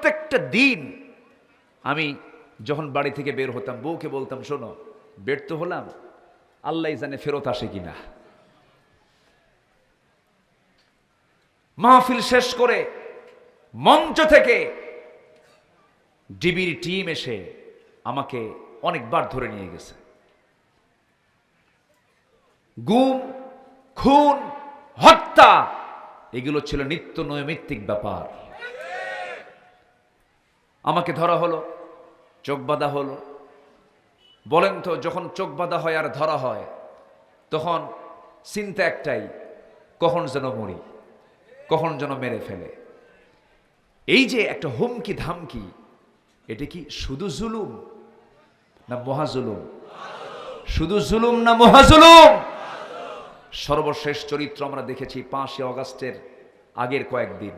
প্রত্যেকটা দিন আমি যখন বাড়ি থেকে বের হতাম, বউকে বলতাম, শোনো, বের তো হলাম। আল্লাহ জানে ফেরত আসে কিনা। মাহফিল শেষ করে মঞ্চ থেকে ডিবির টিম এসে আমাকে অনেকবার ধরে নিয়ে গেছে। গুম, খুন, হত্যা, এগুলো ছিল নিত্য নৈমিত্তিক ব্যাপার। আমাকে ধরা হলো, চোখ বাঁধা হলো। বলেন তো, যখন চোখ বাঁধা হয় আর ধরা হয়, তখন চিন্তা একটাই, কখন যেন মরি, কখন যেন মেরে ফেলে। এই যে একটা হুমকি ধামকি, এটা কি শুধু জুলুম না মহাজুলুম? শুধু জুলুম না মহাজুলুম? সর্বশেষ চরিত্র আমরা দেখেছি পাঁচই অগাস্টের আগের কয়েকদিন।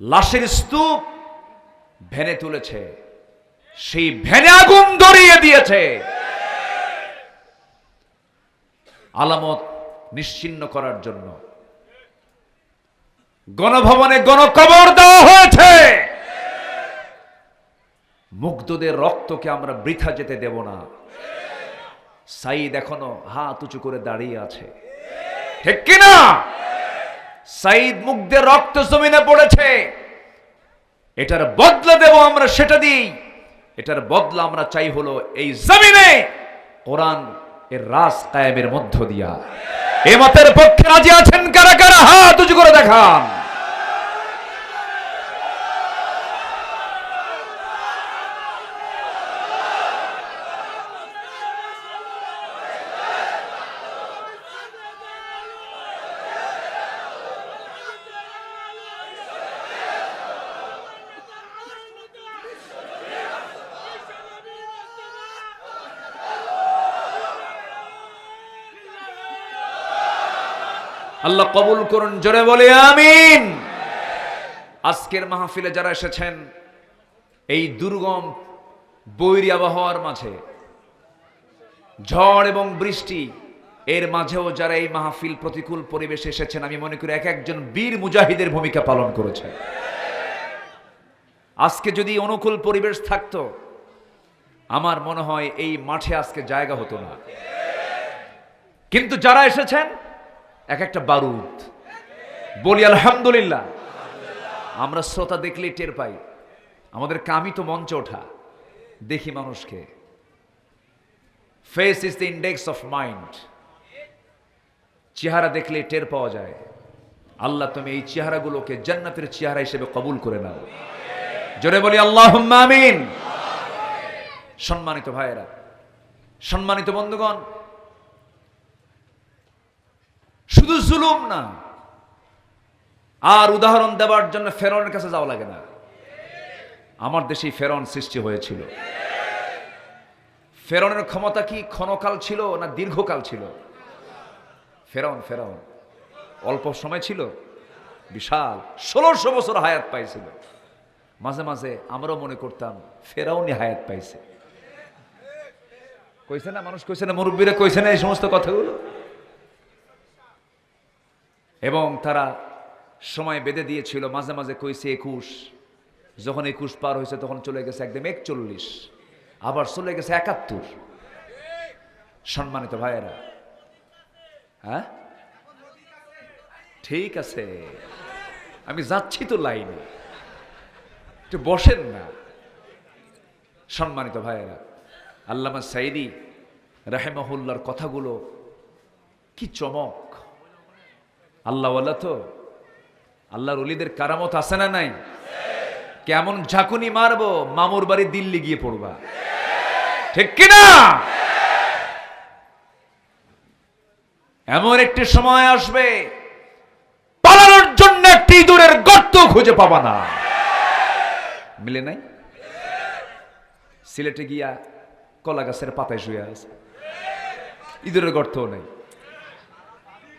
লাশের স্তূপ ভ্যানে তুলেছে। সেই ভ্যানে আগুন ধরিয়ে দিয়েছে। আলামত নিশ্চিন্ন করার জন্য। গণভবনে গণকবর দেওয়া হয়েছে। মুগ্ধদের রক্তকে আমরা বৃথা যেতে দেব না। সাইদ এখনও হাত উঁচু করে দাঁড়িয়ে আছে। ঠিক কিনা? সাইদ মুগ্ধের রক্ত জমিনে পড়েছে। এটার বদলা দেব আমরা, সেটা দিই। এটার বদলা আমরা চাই হলো এই জমিনে কোরআন এর রাস কায়েমের মধ্য দিয়া। এ মতের পক্ষে রাজি আছেন কারা? কারা? হাত উঁচু করে দেখান। আল্লাহ কবুল করুন, জোরে বলে আমিন। আজকের মাহফিলে যারা এসেছেন, এই দুর্গম বৈরী আবহাওয়ার মাঝে, ঝড় এবং বৃষ্টি, এর মাঝেও যারা এই মাহফিল প্রতিকূল পরিবেশে এসেছেন, আমি মনে করি এক একজন বীর মুজাহিদের ভূমিকা পালন করেছে আজকে যদি অনুকূল পরিবেশ থাকতো, আমার মনে হয় এই মাঠে আজকে জায়গা হতো না। কিন্তু যারা এসেছেন এক একটা বারুদ। বলি, আলহামদুলিল্লাহ। আমরা শ্রোতা দেখলেই টের পাই। আমাদের কামই তো মঞ্চে ওঠা। দেখি মানুষকে। Face is the index of mind চেহারা দেখলে টের পাওয়া যায়। আল্লাহ, তুমি এই চেহারাগুলোকে জান্নাতের চেহারা হিসেবে কবুল করে নাও। জোরে বলি আল্লাহ আমিন। সম্মানিত ভাইয়েরা, সম্মানিত বন্ধুগণ শুধু জুলুম না। আর উদাহরণ দেওয়ার জন্য ফেরনের কাছে যাওয়া লাগে না। আমার দেশেই ফেরন সৃষ্টি হয়েছিল। ফেরনের ক্ষমতা কি ক্ষণকাল ছিল না দীর্ঘকাল ছিল? ফেরন ফেরন। অল্প সময় ছিল। বিশাল। ষোলোশো বছর হায়াত পাইছিল। মাঝে মাঝে আমরাও মনে করতাম ফেরাউনি হায়াত পাইছে। কইছে না, মানুষ কইছে না, মুরব্বীরা কইছে না এই সমস্ত কথাগুলো? এবং তারা সময় বেঁধে দিয়েছিল, মাঝে মাঝে কইছে একুশ। যখন একুশ পার হয়েছে তখন চলে গেছে একদম একচল্লিশ। আবার চলে গেছে একাত্তর। সম্মানিত ভাইয়েরা হ্যাঁ? ঠিক আছে। আমি যাচ্ছি তো লাইনে। একটু বসেন না। সম্মানিত ভাইয়েরা, আল্লামা সাইদি রাহেমাহুল্লার কথাগুলো কি চমক? আল্লাহওয়ালা তো, আল্লাহর অলিদের কারামত আছে না নাই? কেমন ঝাঁকুনি মারবো, মামুর বাড়ি দিল্লি গিয়ে পড়বা। ঠিক কিনা? এমন একটি সময় আসবে, পালানোর জন্য একটি ইঁদুরের গর্ত খুঁজে পাবা না। মিলে নাই? সিলেটে গিয়া কলা গাছের পাতায় শুয়ে আছে। ইঁদুরের গর্তও নেই।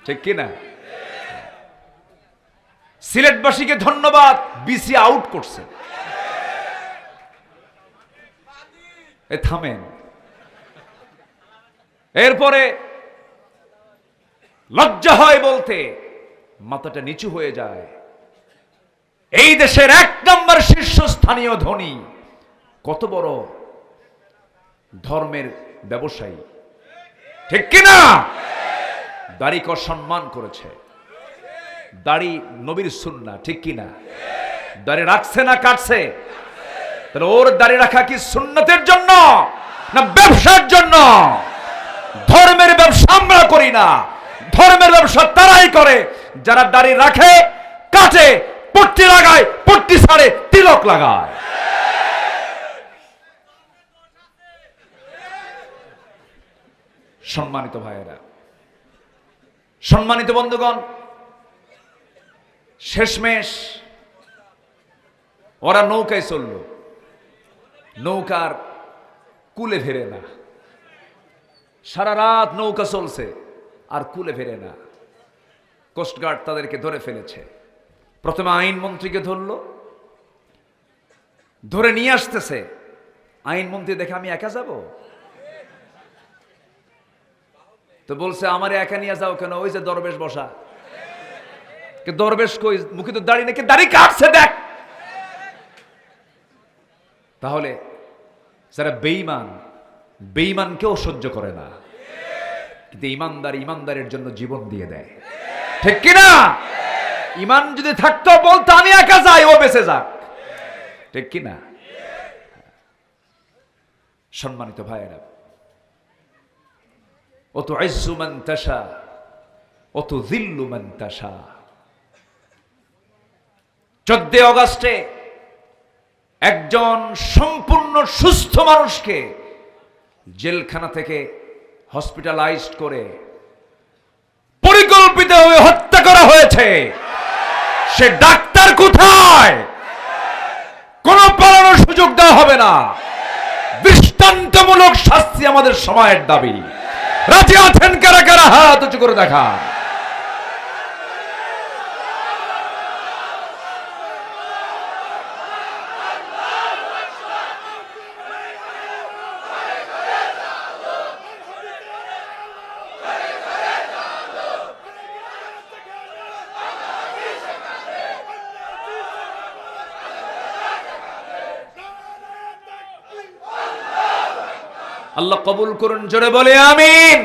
ঠিক কিনা? সিলেটবাসীকে ধন্যবাদ, বিসি আউট করছে। থামেন। এরপরে লজ্জা হয় বলতে মাথাটা নিচু হয়ে যায়। এই দেশের এক নম্বর শীর্ষস্থানীয় ধনী, কত বড় ধর্মের ব্যবসায়ী। ঠিক কিনা? দাড়িকে সম্মান করেছে। দাড়ি নবীর সুন্না, ঠিক কিনা? দাড়ি রাখছে না কাটছে? তাহলে ওর দাড়ি রাখা কি সুন্নতের জন্য না ব্যবসার জন্য? ধর্মের ব্যবসা আমরা করি না। ধর্মের ব্যবসা তারাই করে। যারা দাড়ি রাখে, কাটে, পট্টি লাগায়, পট্টি ছাড়ে, তিলক লাগায়। সম্মানিত ভাইয়েরা, সম্মানিত বন্ধুগণ শেষমেশ ওরা নৌকায় চলল। নৌকার কুলে ফেরে না। সারা রাত নৌকা চলছে আর কুলে ফেরে না। কোস্টগার্ড তাদেরকে ধরে ফেলেছে। প্রথমে আইনমন্ত্রীকে ধরলো। ধরে নিয়ে আসতেছে। আইনমন্ত্রী দেখে আমি একা যাব? তো বলছে, আমার একা নিয়ে যাও কেন? ওই যে দরবেশ বসা। কে দরবেশ কই, মুখে তো দাড়ি নাকি দাড়ি কাটছে দেখ। তাহলে যারা বেঈমান, বেঈমানকেও সহ্য করে না। কিন্তু ইমানদার ইমানদারের জন্য জীবন দিয়ে দেয়। ঠিক কিনা? ইমান যদি থাকতো বলতো, আমি একা যাই, ও বেঁচে যাক। ঠিক কিনা? সম্মানিত ভাইয়েরা অত আইসুমান তাসা অত জিল্লুমান তাসা চোদ্দই অগস্টে একজন সম্পূর্ণ সুস্থ মানুষকে জেলখানা থেকে হসপিটালাইজড করে পরিকল্পিতভাবে হত্যা করা হয়েছে। সে ডাক্তার কোথায়? কোন পালানোর সুযোগ দেওয়া হবে না। দৃষ্টান্তমূলক শাস্তি আমাদের সময়ের দাবি। রাজি আছেন কারা কারা? হাত উঁচু করে দেখা আল্লাহ কবুল করুন জোরে বলে আমিন।